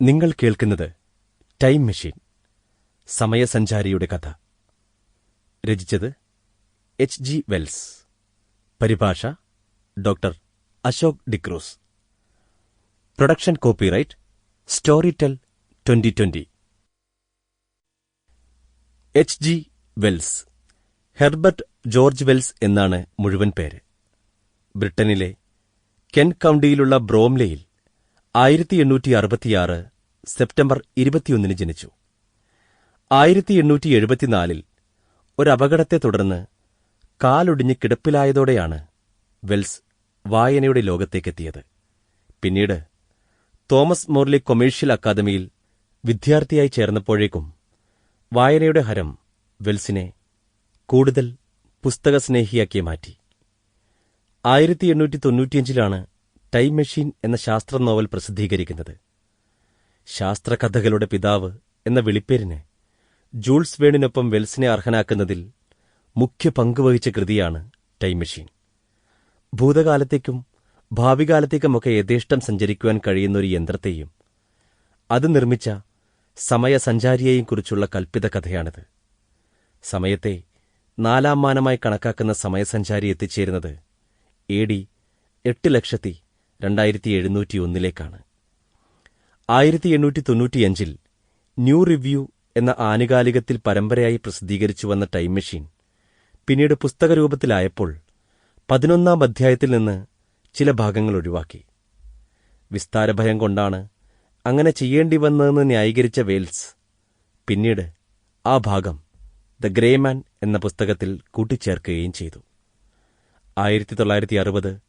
നിങ്ങൾ കേൾക്കുന്നത് time machine സമയസഞ്ചാരിയുടെ കഥ. രചിച്ചത് എച്ച് ജി വെൽസ്. പരിഭാഷ doctor Ashok D'Cruz. Production copyright Storytel twenty twenty. H G Wells Herbert George Wells എന്നാണ് മുഴുവൻ പേര്. ബ്രിട്ടനിലെ കെൻ കൌണ്ടിയിലുള്ള ബ്രോംലെയിൽ ആയിരത്തി എണ്ണൂറ്റി അറുപത്തിയാറ് സെപ്റ്റംബർ ഇരുപത്തിയൊന്നിന് ജനിച്ചു. ആയിരത്തി എണ്ണൂറ്റി എഴുപത്തിനാലിൽ ഒരപകടത്തെ തുടർന്ന് കാലൊടിഞ്ഞ് കിടപ്പിലായതോടെയാണ് വെൽസ് വായനയുടെ ലോകത്തേക്കെത്തിയത്. പിന്നീട് തോമസ് മോർലി കൊമേഴ്ഷ്യൽ അക്കാദമിയിൽ വിദ്യാർത്ഥിയായി ചേർന്നപ്പോഴേക്കും വായനയുടെ ഹരം വെൽസിനെ കൂടുതൽ പുസ്തകസ്നേഹിയാക്കി മാറ്റി. ആയിരത്തി എണ്ണൂറ്റി തൊണ്ണൂറ്റിയഞ്ചിലാണ് ടൈം മെഷീൻ എന്ന ശാസ്ത്ര നോവൽ പ്രസിദ്ധീകരിക്കുന്നത്. ശാസ്ത്രകഥകളുടെ പിതാവ് എന്ന വിളിപ്പേരിന് ജൂൾസ് വേണിനൊപ്പം വെൽസിനെ അർഹനാക്കുന്നതിൽ മുഖ്യ പങ്കുവഹിച്ച കൃതിയാണ് ടൈം മെഷീൻ. ഭൂതകാലത്തേക്കും ഭാവികാലത്തേക്കുമൊക്കെ യഥേഷ്ടം സഞ്ചരിക്കുവാൻ കഴിയുന്ന ഒരു യന്ത്രത്തെയും അത് നിർമ്മിച്ച സമയസഞ്ചാരിയെയും കുറിച്ചുള്ള കൽപ്പിത കഥയാണിത്. സമയത്തെ നാലാം മാനമായി കണക്കാക്കുന്ന സമയസഞ്ചാരി എത്തിച്ചേരുന്നത് എ ഡി എട്ട് ലക്ഷത്തി രണ്ടായിരത്തി എഴുന്നൂറ്റിയൊന്നിലേക്കാണ് ആയിരത്തി എണ്ണൂറ്റി തൊണ്ണൂറ്റിയഞ്ചിൽ ന്യൂ റിവ്യൂ എന്ന ആനുകാലികത്തിൽ പരമ്പരയായി പ്രസിദ്ധീകരിച്ചു വന്ന ടൈം മെഷീൻ പിന്നീട് പുസ്തകരൂപത്തിലായപ്പോൾ പതിനൊന്നാം അധ്യായത്തിൽ നിന്ന് ചില ഭാഗങ്ങൾ ഒഴിവാക്കി. വിസ്താരഭയം കൊണ്ടാണ് അങ്ങനെ ചെയ്യേണ്ടി വന്നതെന്ന് ന്യായീകരിച്ച വെയിൽസ് പിന്നീട് ആ ഭാഗം ദ ഗ്രേമാൻ എന്ന പുസ്തകത്തിൽ കൂട്ടിച്ചേർക്കുകയും ചെയ്തു. ആയിരത്തി തൊള്ളായിരത്തി അറുപത്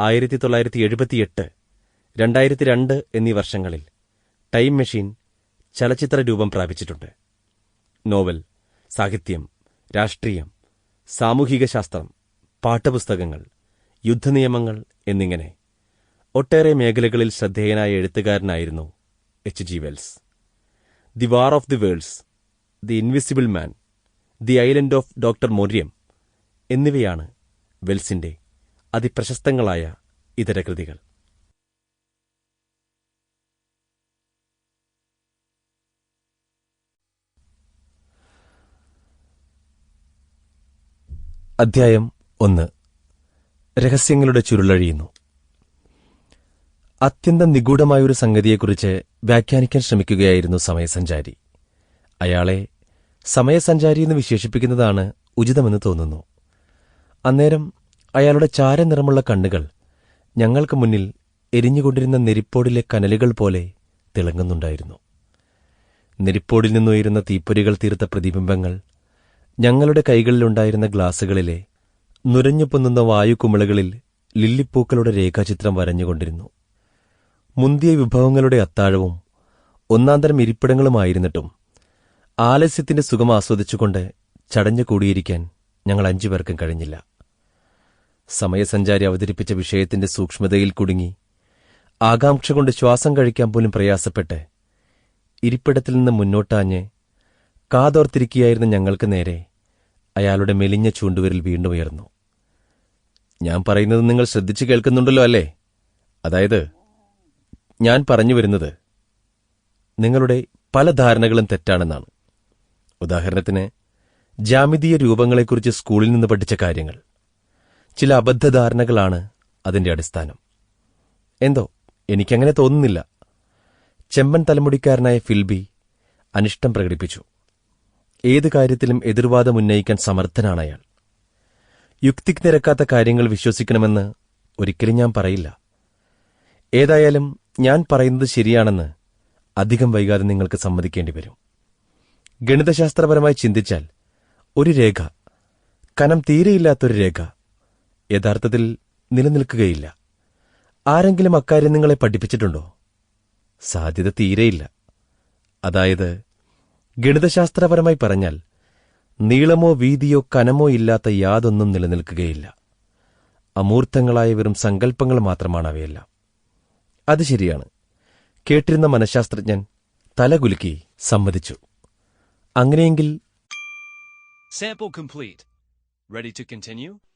ആയിരത്തി തൊള്ളായിരത്തി എഴുപത്തിയെട്ട് രണ്ടായിരത്തി രണ്ട് എന്നീ വർഷങ്ങളിൽ ടൈം മെഷീൻ ചലച്ചിത്ര രൂപം പ്രാപിച്ചിട്ടുണ്ട്. നോവൽ സാഹിത്യം രാഷ്ട്രീയം സാമൂഹിക ശാസ്ത്രം പാഠപുസ്തകങ്ങൾ യുദ്ധനിയമങ്ങൾ എന്നിങ്ങനെ ഒട്ടേറെ മേഖലകളിൽ ശ്രദ്ധേയനായ എഴുത്തുകാരനായിരുന്നു H. G. Wells. The war of the worlds the invisible man the island of doctor Moreau എന്നിവയാണ് വെൽസിന്റെ അതിപ്രശസ്തങ്ങളായ ഇതര കൃതികൾ. അധ്യായം ഒന്ന്. രഹസ്യങ്ങളുടെ ചുരുളഴിയുന്നു. അത്യന്തം നിഗൂഢമായൊരു സംഗതിയെക്കുറിച്ച് വ്യാഖ്യാനിക്കാൻ ശ്രമിക്കുകയായിരുന്നു സമയസഞ്ചാരി. അയാളെ സമയസഞ്ചാരി എന്ന് വിശേഷിപ്പിക്കുന്നതാണ് ഉചിതമെന്ന് തോന്നുന്നു. അന്നേരം അയാളുടെ ചാരനിറമുള്ള കണ്ണുകൾ ഞങ്ങൾക്ക് മുന്നിൽ എരിഞ്ഞുകൊണ്ടിരുന്ന നെരിപ്പോടിലെ കനലുകൾ പോലെ തിളങ്ങുന്നുണ്ടായിരുന്നു. നെരിപ്പോടിൽ നിന്നുയരുന്ന തീപ്പൊരികൾ തീർത്ത പ്രതിബിംബങ്ങൾ ഞങ്ങളുടെ കൈകളിലുണ്ടായിരുന്ന ഗ്ലാസുകളിലെ നുരഞ്ഞു പൊന്നുന്ന വായുകുമിളകളിൽ ലില്ലിപ്പൂക്കളുടെ രേഖാചിത്രം വരഞ്ഞുകൊണ്ടിരുന്നു. മുന്തിയ വിഭവങ്ങളുടെ അത്താഴവും ഒന്നാന്തരം ഇരിപ്പിടങ്ങളുമായിരുന്നിട്ടും ആലസ്യത്തിന്റെ സുഖം ആസ്വദിച്ചുകൊണ്ട് ചടഞ്ഞു കൂടിയിരിക്കാൻ ഞങ്ങൾ അഞ്ചുപേർക്കും കഴിഞ്ഞില്ല. സമയസഞ്ചാരി അവതരിപ്പിച്ച വിഷയത്തിന്റെ സൂക്ഷ്മതയിൽ കുടുങ്ങി. ആകാംക്ഷ കൊണ്ട് ശ്വാസം കഴിക്കാൻ പോലും പ്രയാസപ്പെട്ട് ഇരിപ്പിടത്തിൽ നിന്ന് മുന്നോട്ടാഞ്ഞ് കാതോർത്തിരിക്കുകയായിരുന്ന ഞങ്ങൾക്ക് നേരെ അയാളുടെ മെലിഞ്ഞ ചൂണ്ടുവരിൽ വീണ്ടും ഉയർന്നു. ഞാൻ പറയുന്നത് നിങ്ങൾ ശ്രദ്ധിച്ചു കേൾക്കുന്നുണ്ടല്ലോ അല്ലേ? അതായത് ഞാൻ പറഞ്ഞു വരുന്നത് നിങ്ങളുടെ പല ധാരണകളും തെറ്റാണെന്നാണ്. ഉദാഹരണത്തിന് ജാമിതീയ രൂപങ്ങളെക്കുറിച്ച് സ്കൂളിൽ നിന്ന് പഠിച്ച കാര്യങ്ങൾ. ചില അബദ്ധധാരണകളാണ് അതിന്റെ അടിസ്ഥാനം. എന്തോ എനിക്കങ്ങനെ തോന്നുന്നില്ല. ചെമ്പൻ തലമുടിക്കാരനായ ഫിൽബി അനിഷ്ടം പ്രകടിപ്പിച്ചു. ഏത് കാര്യത്തിലും എതിർവാദം ഉന്നയിക്കാൻ സമർത്ഥനാണ് അയാൾ. യുക്തിക്ക് നിരക്കാത്ത കാര്യങ്ങൾ വിശ്വസിക്കണമെന്ന് ഒരിക്കലും ഞാൻ പറയില്ല. ഏതായാലും ഞാൻ പറയുന്നത് ശരിയാണെന്ന് അധികം വൈകാതെ നിങ്ങൾക്ക് സമ്മതിക്കേണ്ടി വരും. ഗണിതശാസ്ത്രപരമായി ചിന്തിച്ചാൽ ഒരു രേഖ കനം തീരെയില്ലാത്തൊരു രേഖ യഥാർത്ഥത്തിൽ നിലനിൽക്കുകയില്ല. ആരെങ്കിലും അക്കാര്യം നിങ്ങളെ പഠിപ്പിച്ചിട്ടുണ്ടോ? സാധ്യത തീരെയില്ല. അതായത് ഗണിതശാസ്ത്രപരമായി പറഞ്ഞാൽ നീളമോ വീതിയോ കനമോ ഇല്ലാത്ത യാതൊന്നും നിലനിൽക്കുകയില്ല. അമൂർത്തങ്ങളായ വെറും സങ്കല്പങ്ങൾ മാത്രമാണ് അവയെല്ലാം അത് ശരിയാണ്. കേട്ടിരുന്ന മനഃശാസ്ത്രജ്ഞൻ തലകുലുക്കി സമ്മതിച്ചു. അങ്ങനെയെങ്കിൽ Sample complete. Ready to continue?